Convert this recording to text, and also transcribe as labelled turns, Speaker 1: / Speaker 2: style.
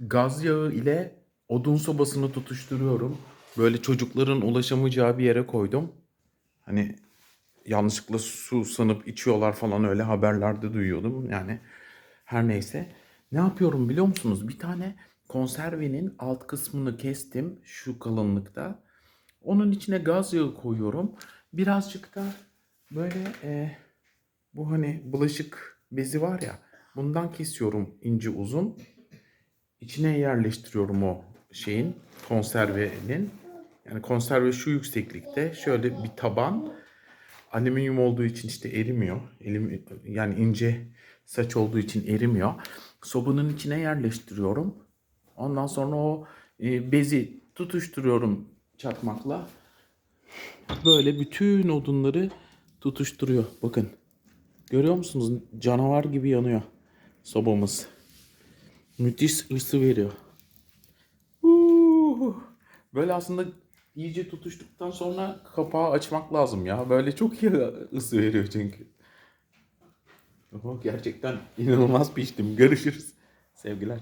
Speaker 1: gaz yağı ile odun sobasını tutuşturuyorum. Böyle çocukların ulaşamayacağı bir yere koydum. Hani yanlışlıkla su sanıp içiyorlar falan öyle haberlerde duyuyordum. Yani her neyse. Ne yapıyorum biliyor musunuz? Bir tane konservenin alt kısmını kestim şu kalınlıkta. Onun içine gaz yağı koyuyorum. Birazcık da böyle e, bu hani bulaşık bezi var ya bundan kesiyorum ince uzun. İçine yerleştiriyorum o şeyin konservenin. Yani konserve şu yükseklikte şöyle bir taban. Alüminyum olduğu için işte erimiyor. Elim, yani ince saç olduğu için erimiyor. Sobanın içine yerleştiriyorum. Ondan sonra o e, bezi tutuşturuyorum çakmakla. Böyle bütün odunları tutuşturuyor. Bakın. Görüyor musunuz? Canavar gibi yanıyor sobamız. Müthiş ısı veriyor. Böyle aslında iyice tutuştuktan sonra kapağı açmak lazım ya. Böyle çok iyi ısı veriyor çünkü. Ama gerçekten inanılmaz piştim. Görüşürüz. Sevgiler.